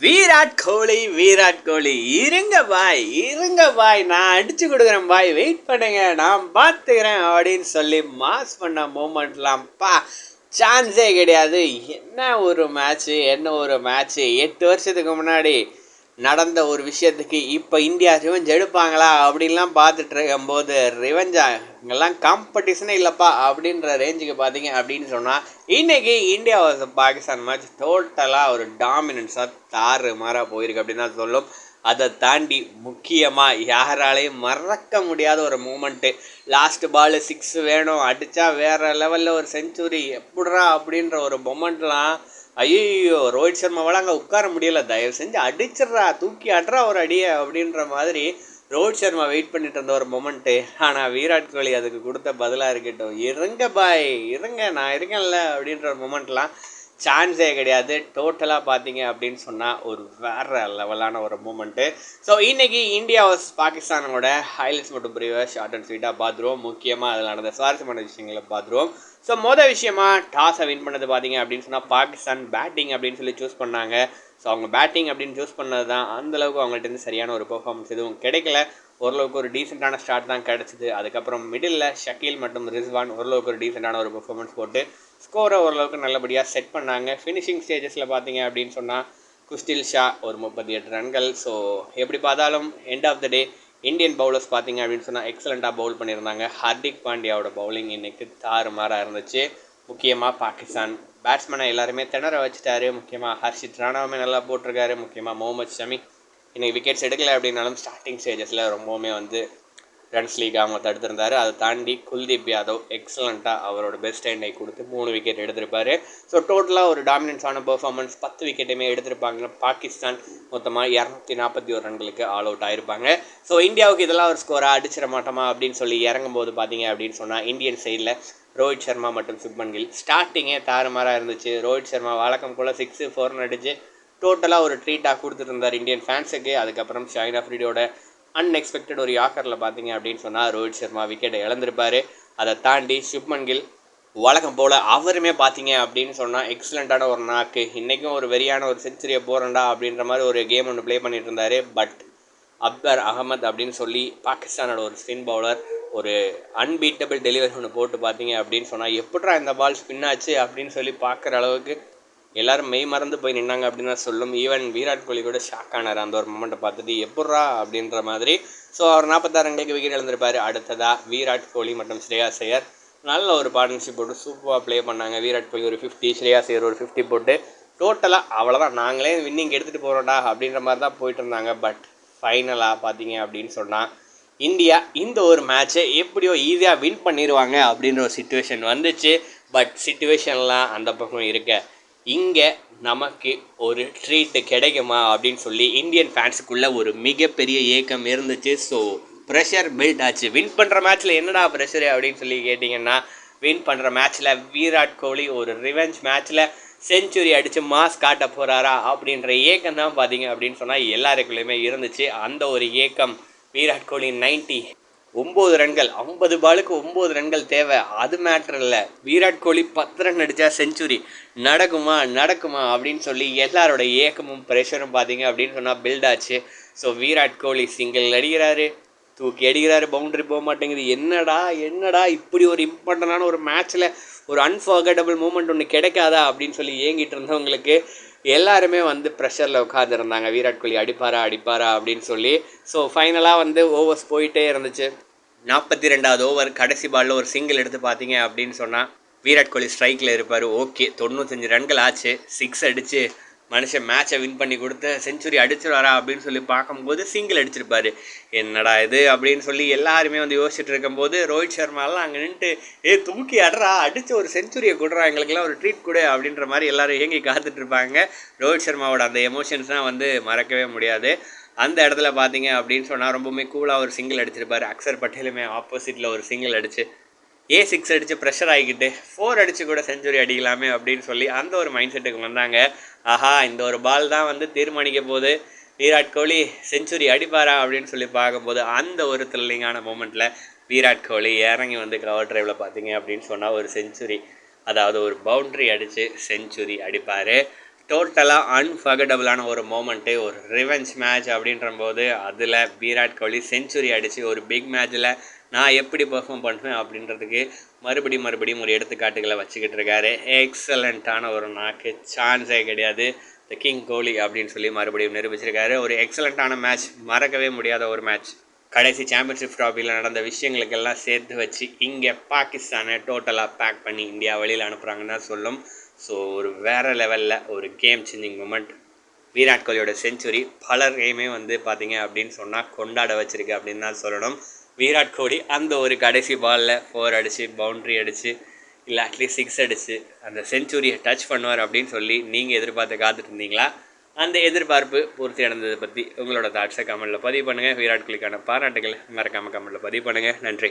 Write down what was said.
விராட் கோலி விராட் கோலி இருங்க பாய் இருங்க பாய். நான் அடிச்சு கொடுக்குறேன் பாய். வெயிட் பண்ணுங்க. நான் பார்த்துக்கிறேன் அப்படின்னு சொல்லி மாஸ் பண்ண மூமெண்ட்லாம் பா. சான்ஸே கிடையாது. என்ன ஒரு மேட்ச்சு என்ன ஒரு மேட்ச்சு எட்டு வருஷத்துக்கு முன்னாடி நடந்த ஒரு விஷயத்துக்கு இப்போ இந்தியா ரிவெஞ்ச் எடுப்பாங்களா அப்படின்லாம் பார்த்துட்டு இருக்கும்போது ரிவெஞ்சா இங்கெல்லாம் காம்படிஷனே இல்லைப்பா அப்படின்ற ரேஞ்சுக்கு பார்த்தீங்க அப்படின்னு சொன்னால் இன்றைக்கி இந்தியா vs பாகிஸ்தான் மேட்ச் டோட்டலாக ஒரு டாமினன்ஸாக தாறு மாறாக போயிருக்கு அப்படின்னு தான் சொல்லும். அதை தாண்டி முக்கியமாக யாராலையும் மறக்க முடியாத ஒரு மூமெண்ட்டு லாஸ்ட் பால் சிக்ஸ் வேணும் அடித்தா வேறு லெவலில் ஒரு செஞ்சுரி எப்படா அப்படின்ற ஒரு மொமெண்ட்லாம் ஐயோ ரோஹித் சர்மாவால் அங்கே உட்கார முடியல. தயவு செஞ்சு அடிச்சிட்றா தூக்கி அடுறா ஒரு அடியை அப்படின்ற மாதிரி ரோஹித் சர்மா வெயிட் பண்ணிட்டு இருந்த ஒரு மொமெண்ட்டு ஆனால் விராட் கோலி அதுக்கு கொடுத்த பதிலாக இருக்கட்டும். இருங்க பாய் இருங்க நான் இருக்கேன்ல அப்படின்ற ஒரு மொமெண்ட்லாம் சான்ஸே கிடையாது. டோட்டலாக பார்த்தீங்க அப்படின்னு சொன்னால் ஒரு வேறு லெவலான ஒரு மூமெண்ட்டு ஸோ இன்றைக்கி இந்தியா வர்ஸ் பாகிஸ்தானோட ஹைலைட்ஸ் மட்டும் பிரிவாக ஷார்ட் அண்ட் ஸ்வீட்டாக பார்த்துருவோம் முக்கியமாக அதில் நடந்த சுவாரஸ்யமான விஷயங்களை பார்த்துருவோம் ஸோ மொதல் விஷயமா டாஸை வின் பண்ணது பார்த்தீங்க அப்படின்னு சொன்னால் பாகிஸ்தான் பேட்டிங் அப்படின்னு சொல்லி சூஸ் பண்ணாங்க. ஸோ அவங்க பேட்டிங் அப்படின்னு சூஸ் பண்ணது தான் அந்தளவுக்கு அவங்கள்ட்ட இருந்து சரியான ஒரு பெர்ஃபார்மன்ஸ் எதுவும் கிடைக்கல. ஓரளவுக்கு ஒரு டீசெண்டான ஸ்டார்ட் தான் கிடச்சிது. அதுக்கப்புறம் மிடில் ஷக்கீல் மற்றும் ரிஸ்வான் ஓரளவுக்கு ஒரு டீசெண்டான ஒரு பெர்ஃபார்மன்ஸ் போட்டு ஸ்கோரை ஓரளவுக்கு நல்லபடியாக செட் பண்ணாங்க. ஃபினிஷிங் ஸ்டேஜஸில் பார்த்தீங்க அப்படின்னு சொன்னால் குஸ்டில் ஷா ஒரு முப்பத்தி எட்டு ரன்கள். ஸோ எப்படி பார்த்தாலும் end of the day Indian bowlers பார்த்தீங்க அப்படின்னு சொன்னால் எக்ஸலண்ட்டாக பவுல் பண்ணியிருந்தாங்க. ஹர்திக் பாண்டியாவோட பவுலிங் இன்னைக்கு தாறுமாறாக இருந்துச்சு. முக்கியமாக பாகிஸ்தான். பேட்ஸ்மேனை எல்லாருமே திணற வச்சுட்டாரு. முக்கியமாக ஹர்ஷித் ராணாவுமே நல்லா போட்டிருக்காரு. முக்கியமாக முகமது ஷமி. இன்னைக்கு விக்கெட்ஸ் எடுக்கல அப்படின்னாலும் ஸ்டார்டிங் ஸ்டேஜஸில் ரொம்பவுமே வந்து ரன்ஸ் லீக் அவங்க தடுத்திருந்தார். அதை தாண்டி குல்தீப் யாதவ் எக்ஸலண்ட்டாக அவரோட பெஸ்ட் எண்டை கொடுத்து மூணு விக்கெட் எடுத்திருப்பார். ஸோ டோட்டலாக ஒரு டாமினன்ஸான பெர்ஃபார்மன்ஸ் பத்து விக்கெட்டுமே எடுத்திருப்பாங்க. பாகிஸ்தான் மொத்தமாக இரநூத்தி நாற்பத்தி ஒரு ரன்களுக்கு ஆல் அவுட் ஆயிருப்பாங்க. ஸோ இந்தியாவுக்கு இதெல்லாம் ஒரு ஸ்கோராக அடிச்சிட மாட்டோமா அப்படின்னு சொல்லி இறங்கும்போது பார்த்தீங்க அப்படின்னு சொன்னால் இந்தியன் சைடில் ரோஹித் சர்மா மற்றும் சுப்மன் கில். ஸ்டார்டிங்கே தாறுமாறாக இருந்துச்சு. ரோஹித் சர்மா வழக்கம் போல் சிக்ஸு ஃபோர்னு அடிச்சு டோட்டலாக ஒரு ட்ரீட்டாக கொடுத்துட்டு இருந்தார் இந்தியன் ஃபேன்ஸுக்கு அதுக்கப்புறம் ஷைன் ஆஃப்ரிடியோட அன்எக்ஸ்பெக்டட் ஒரு யாக்கரில் பார்த்தீங்க அப்படின்னு சொன்னால் ரோஹித் சர்மா விக்கெட்டை இழந்திருப்பார். அதை தாண்டி சுப்மன் கில் வழக்கம் போல் அவருமே பார்த்தீங்க அப்படின்னு சொன்னால் எக்ஸலண்ட்டான ஒரு நாக்கு இன்றைக்கும் ஒரு வெறியான ஒரு செஞ்சுரியை போகிறண்டா அப்படின்ற மாதிரி ஒரு கேம் ஒன்று ப்ளே பண்ணிட்டு இருந்தார். பட் அக்பர் அகமது அப்படின்னு சொல்லி பாகிஸ்தானோட ஒரு ஸ்பின் பவுலர் ஒரு அன்பீட்டபிள் டெலிவரி ஒன்று போட்டு பார்த்தீங்க அப்படின்னு சொன்னால் எப்படா இந்த பால் ஸ்பின் ஆச்சு? அப்படின்னு சொல்லி பார்க்குற அளவுக்கு எல்லாரும் மெய் மறந்து போய் நின்னாங்க அப்படின்னு தான் சொல்லும். ஈவன் விராட் கோலி கூட ஷாக் ஆனார். அந்த ஒரு மொமெண்ட்டை பார்த்துட்டு எப்பட்றா அப்படின்ற மாதிரி. ஸோ அவர் நாற்பத்தாறு ரன்களுக்கு விக்கெட் இழந்திருப்பார். அடுத்ததாக விராட் கோலி மற்றும் ஸ்ரேயா ஐயர் நல்ல ஒரு பார்ட்னர்ஷிப் போட்டு சூப்பராக ப்ளே பண்ணாங்க. விராட் கோலி ஒரு ஃபிஃப்டி ஸ்ரேயா ஐயர் ஒரு ஃபிஃப்டி போட்டு டோட்டலாக அவ்வளோதான் நாங்களே வின்னிங் எடுத்துகிட்டு போகிறோம்டா அப்படின்ற மாதிரி தான் போயிட்டு இருந்தாங்க. பட் ஃபைனலாக பார்த்தீங்க அப்படின்னு சொன்னால் இந்தியா இந்த ஒரு மேட்ச்சை எப்படியோ ஈஸியாக வின் பண்ணிடுவாங்க அப்படின்ற ஒரு சுச்சுவேஷன் வந்துச்சு. பட் சுச்சுவேஷன்லாம் அந்த பக்கம் இருக்க. இங்கே நமக்கு ஒரு ட்ரீட்டு கிடைக்குமா அப்படின்னு சொல்லி இந்தியன் ஃபேன்ஸுக்குள்ளே ஒரு மிகப்பெரிய ஏக்கம் இருந்துச்சு. ஸோ ப்ரெஷர் பில்ட் ஆச்சு. வின் பண்ணுற மேட்ச்சில் என்னடா ப்ரெஷரு அப்படின்னு சொல்லி கேட்டிங்கன்னா வின் பண்ணுற மேட்ச்சில் விராட் கோலி ஒரு ரிவெஞ்ச் மேட்ச்சில் செஞ்சுரி அடித்து மாஸ் காட்ட போகிறாரா அப்படின்ற ஏக்கம் தான் பார்த்தீங்க அப்படின்னு சொன்னால் எல்லாருக்குள்ளேயுமே இருந்துச்சு. அந்த ஒரு ஏக்கம் விராட் கோலி நைன்ட்டி ஒம்பது ரன்கள் ஐம்பது பாலுக்கு ஒம்பது ரன்கள் தேவை. அது மேட்ரு இல்லை விராட் கோலி பத்து ரன் அடித்தா செஞ்சுரி நடக்குமா? நடக்குமா? அப்படின்னு சொல்லி எல்லாரோட ஏக்கமும் ப்ரெஷரும் பார்த்தீங்க அப்படின்னு சொன்னால் பில்ட் ஆச்சு. ஸோ விராட் கோலி சிங்கிள் அடிக்கிறாரு. தூக்கி அடிக்கிறாரு பவுண்டரி போக மாட்டேங்குது. என்னடா என்னடா இப்படி ஒரு இம்பார்ட்டண்டான ஒரு மேட்ச்சில் ஒரு அன்ஃபர்கட்டபிள் மூமெண்ட் ஒன்று கிடைக்காதா அப்படின்னு சொல்லி ஏங்கிட்டு இருந்தவங்களுக்கு எல்லாருமே வந்து ப்ரெஷரில் உட்காந்துருந்தாங்க விராட் கோலி அடிப்பாரா அடிப்பாரா அப்படின்னு சொல்லி. ஸோ ஃபைனலாக வந்து ஓவர்ஸ் போயிட்டே இருந்துச்சு. நாற்பத்தி ரெண்டாவது ஓவர் கடைசி பாலில் ஒரு சிங்கிள் எடுத்து பார்த்தீங்க அப்படின்னு சொன்னால் விராட் கோலி ஸ்ட்ரைக்கில் இருப்பார். ஓகே தொண்ணூத்தஞ்சு ரன்கள் ஆச்சு. சிக்ஸ் அடித்து மனுஷன் மேட்சை வின் பண்ணி கொடுத்து செஞ்சுரி அடிச்சிருவாரா அப்படின்னு சொல்லி பார்க்கும்போது சிங்கிள் அடிச்சிருப்பாரு. என்னடா இது அப்படின்னு சொல்லி எல்லாருமே வந்து யோசிச்சுட்டு இருக்கும்போது ரோஹித் சர்மாலாம் அங்கே நின்றுட்டு ஏ தூக்கி அடுறா அடித்து ஒரு செஞ்சுரியை கொடுறா எங்களுக்கெல்லாம் ஒரு ட்ரீட் கொடு அப்படின்ற மாதிரி எல்லோரும் ஏங்கி காத்துட்ருப்பாங்க ரோஹித் சர்மாவோட அந்த எமோஷன்ஸ்லாம் வந்து மறக்கவே முடியாது. அந்த இடத்துல பார்த்தீங்க அப்படின்னு சொன்னால் ரொம்பவுமே கூலாக ஒரு சிங்கிள் அடிச்சிருப்பாரு. அக்சர் பட்டேலுமே ஆப்போசிட்டில் ஒரு சிங்கிள் அடிச்சு ஏ சிக்ஸ் அடித்து ப்ரெஷர் ஆகிக்கிட்டு ஃபோர் அடித்து கூட செஞ்சுரி அடிக்கலாமே அப்படின்னு சொல்லி அந்த ஒரு மைண்ட் செட்டுக்கு வந்தாங்க. ஆஹா இந்த ஒரு பால் தான் வந்து தீர்மானிக்க போது விராட் கோலி செஞ்சுரி அடிப்பாரா அப்படின்னு சொல்லி பார்க்கும்போது அந்த ஒரு த்ரில்லிங்கான மூமெண்ட்டில் விராட் கோலி இறங்கி வந்து கவர் ட்ரைவில் பார்த்தீங்க அப்படின்னு சொன்னால் ஒரு செஞ்சுரி அதாவது ஒரு பவுண்ட்ரி அடித்து செஞ்சுரி அடிப்பார். டோட்டலாக அன்ஃபர்கடபுளான ஒரு மோமெண்ட்டு ஒரு ரிவெஞ்ச் மேட்ச் அப்படின்ற போது அதில் விராட் கோலி செஞ்சுரி அடித்து ஒரு பிக் மேட்ச்சில் நான் எப்படி பெர்ஃபார்ம் பண்ணுவேன் அப்படின்றதுக்கு மறுபடியும் மறுபடியும் ஒரு எடுத்துக்காட்டுகளை வச்சுக்கிட்டு இருக்காரு. எக்ஸலண்ட்டான ஒரு நாக்கு சான்ஸே கிடையாது. த கிங் கோலி அப்படின்னு சொல்லி மறுபடியும் நிரூபிச்சிருக்காரு. ஒரு எக்ஸலண்ட்டான மேட்ச் மறக்கவே முடியாத ஒரு மேட்ச் கடைசி சாம்பியன்ஷிப் ட்ராஃபியில் நடந்த விஷயங்களுக்கெல்லாம் சேர்த்து வச்சு இங்கே பாகிஸ்தானை டோட்டலாக பேக் பண்ணி இந்தியா வெளியில் அனுப்புகிறாங்கன்னு தான் சொல்லும். ஸோ ஒரு வேறு லெவலில் ஒரு கேம் சேஞ்சிங் மூமெண்ட் விராட் கோலியோட செஞ்சுரி பலரையுமே வந்து பார்த்தீங்க அப்படின்னு சொன்னால் கொண்டாட வச்சுருக்கு அப்படின்னு தான் சொல்லணும். விராட் கோலி அந்த ஒரு கடைசி பாலில் ஃபோர் அடித்து பவுண்ட்ரி அடித்து இல்லை அட்லீஸ்ட் சிக்ஸ் அடித்து அந்த செஞ்சுரியை டச் பண்ணுவார் அப்படின்னு சொல்லி நீங்கள் எதிர்பார்த்து காத்துட்டு இருந்தீங்களா? அந்த எதிர்பார்ப்பு பூர்த்தி அடைந்ததை பற்றி உங்களோட தாட்ஸை கமெண்ட்டில் பதிவு பண்ணுங்கள் விராட் கோலிக்கான பாராட்டுகளை மறக்காமல் கமெண்ட்டில் பதிவு பண்ணுங்கள் நன்றி.